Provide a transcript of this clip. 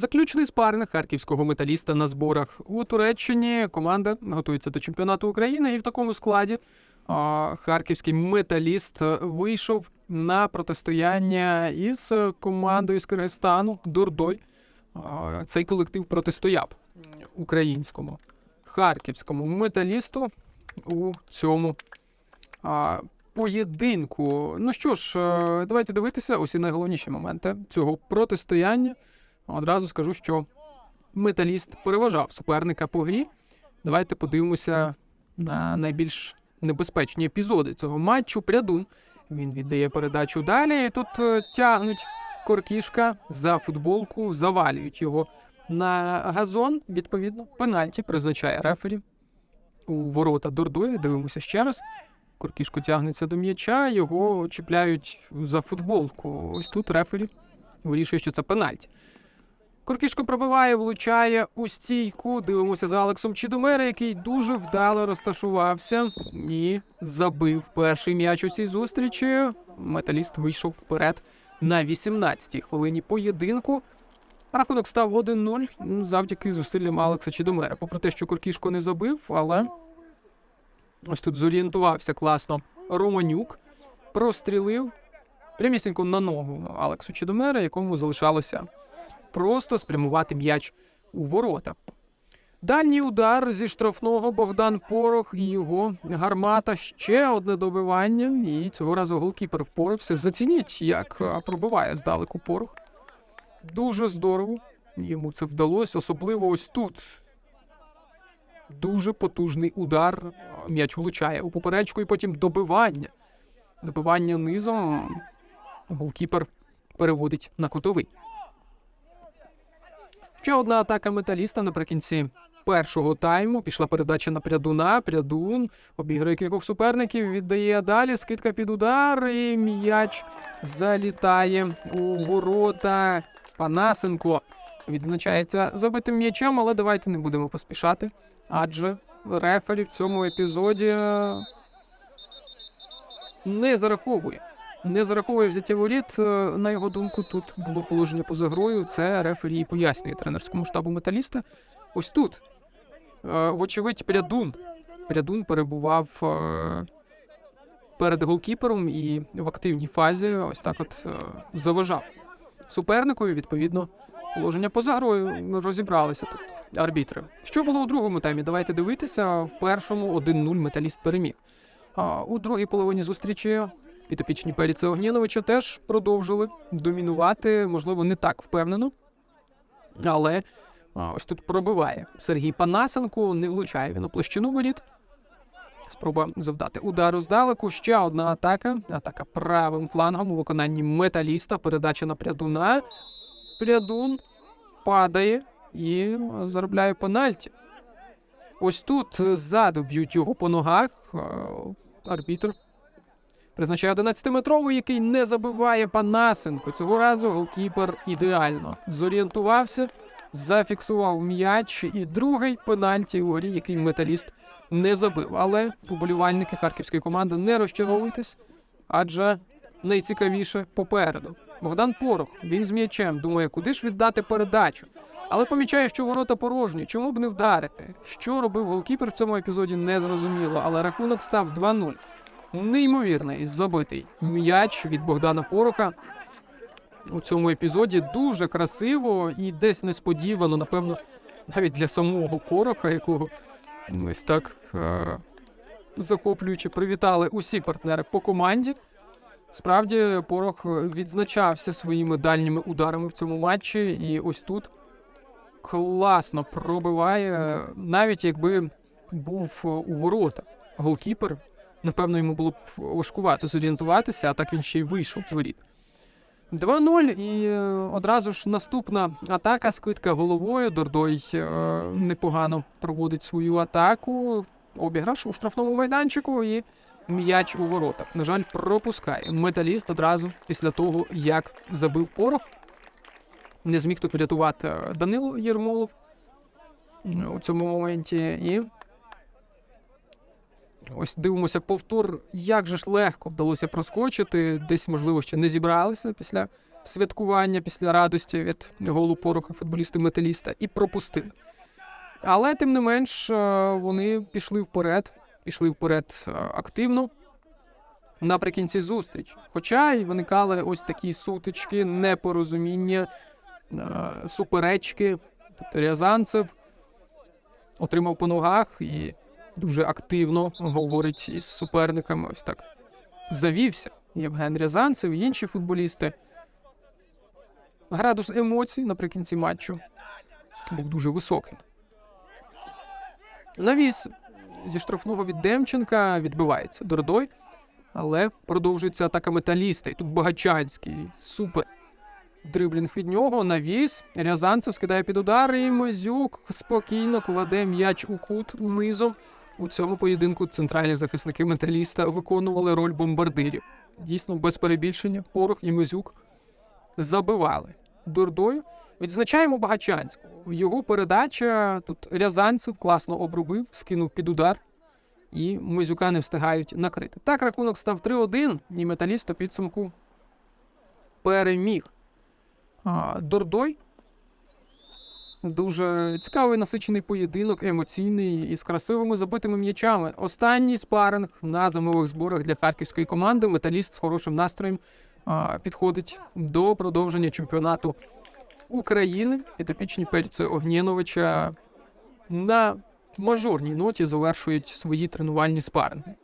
Заключний спаринг харківського металіста на зборах у Туреччині. Команда готується до чемпіонату України, і в такому складі а, харківський металіст вийшов на протистояння із командою з Киргизстану Дурдой. А, Цей колектив протистояв українському харківському металісту у цьому а, поєдинку. Ну що ж, е, давайте дивитися усі найголовніші моменти цього протистояння. Одразу скажу, що металіст переважав суперника по грі. Давайте подивимося на найбільш небезпечні епізоди цього матчу. Прядун. Він віддає передачу далі. І тут е, тягнуть коркішка за футболку, завалюють його на газон. Відповідно, пенальті призначає рефері у ворота Дордої. Дивимося ще раз. Коркішко тягнеться до м'яча, його чіпляють за футболку. Ось тут рефері вирішує, що це пенальті. Коркішко пробиває, влучає у стійку. Дивимося за Алексом Чідомера, який дуже вдало розташувався і забив перший м'яч у цій зустрічі. Металіст вийшов вперед на 18-й хвилині поєдинку. Рахунок став 1-0 завдяки зусиллям Алекса Чідомера. Попри те, що Коркішко не забив, але ось тут зорієнтувався класно Романюк, прострілив прямісінько на ногу Алексу Чідомера, якому залишалося просто спрямувати м'яч у ворота. Дальній удар зі штрафного Богдан Порох і його гармата ще одне добивання. І цього разу голкіпер впорався. Зацініть, як пробиває здалеку порох. Дуже здорово. Йому це вдалося, особливо ось тут. Дуже потужний удар. М'яч влучає у поперечку і потім добивання. Добивання низом. Голкіпер переводить на кутовий. Ще одна атака металіста наприкінці першого тайму. Пішла передача на прядуна. Прядун обіграє кількох суперників, віддає далі. Скидка під удар. І м'яч залітає у ворота. Панасенко відзначається забитим м'ячем, але давайте не будемо поспішати. Адже рефері в цьому епізоді е, не зараховує. Не зараховує взяття воріт. Е, На його думку, тут було положення поза грою. Це рефері пояснює тренерському штабу металіста. Ось тут, е, вочевидь, Прядун. Прядун перебував е, перед голкіпером і в активній фазі ось так от заважав суперникові. Відповідно, положення поза грою розібралися тут арбітри. Що було у другому таймі? Давайте дивитися. В першому 1-0 металіст переміг. У другій половині зустрічі підопічні Пеліце Огніновича теж продовжили домінувати, можливо, не так впевнено. Але ось тут пробиває Сергій Панасенко, не влучає він у площину воріт. Спроба завдати удару здалеку. Ще одна атака. Атака правим флангом у виконанні металіста. Передача на прядуна. Прядун падає і заробляє пенальті. Ось тут ззаду б'ють його по ногах. Арбітр призначає 11-метровий, який не забиває Панасенко. Цього разу голкіпер ідеально зорієнтувався, зафіксував м'яч. І другий пенальті у грі, який металіст не забив. Але поболівальники харківської команди не розчаровуйтесь, адже найцікавіше попереду. Богдан Порох, він з м'ячем, думає, куди ж віддати передачу. Але помічає, що ворота порожні. Чому б не вдарити? Що робив голкіпер в цьому епізоді, не зрозуміло, але рахунок став 2-0. Неймовірний забитий м'яч від Богдана Пороха. У цьому епізоді дуже красиво і десь несподівано, напевно, навіть для самого Пороха, якого ось так е- захоплююче привітали усі партнери по команді. Справді, Порох відзначався своїми дальніми ударами в цьому матчі, і ось тут класно пробиває, навіть якби був у ворота голкіпер. Напевно, йому було б важкувато зорієнтуватися, а так він ще й вийшов з воріт. 2-0 і е, одразу ж наступна атака, скидка головою. Дордой е, непогано проводить свою атаку. Обіграш у штрафному майданчику і м'яч у воротах. На жаль, пропускає. Металіст одразу після того, як забив порох. Не зміг тут врятувати е, Данило Єрмолов у цьому моменті. І ось дивимося повтор, як же ж легко вдалося проскочити. Десь, можливо, ще не зібралися після святкування після радості від голу пороха футболісти металіста і пропустили. Але тим не менш е, вони пішли вперед, пішли вперед е, активно наприкінці зустрічі. Хоча й виникали ось такі сутички, непорозуміння, е, суперечки. Тобто Рязанцев отримав по ногах і дуже активно говорить із суперниками. Ось так завівся Євген Рязанцев і інші футболісти. Градус емоцій наприкінці матчу був дуже високим. Навіс зі штрафного від Демченка відбивається Дордой, але продовжується атака металіста. І тут Багачанський. Супер. Дриблінг від нього, навіс. Рязанцев скидає під удар, і Мозюк спокійно кладе м'яч у кут низом. У цьому поєдинку центральні захисники металіста виконували роль бомбардирів. Дійсно, без перебільшення, Порох і Мозюк забивали. Дурдою відзначаємо Багачанського. Його передача тут Рязанцев класно обробив, скинув під удар, і Мозюка не встигають накрити. Так рахунок став 3-1, і металіст у підсумку переміг. Дордой. Дуже цікавий насичений поєдинок, емоційний і з красивими забитими м'ячами. Останній спаринг на зимових зборах для харківської команди. Металіст з хорошим настроєм підходить до продовження чемпіонату України. Підопічні Перця Огнєновича на мажорній ноті завершують свої тренувальні спаринги.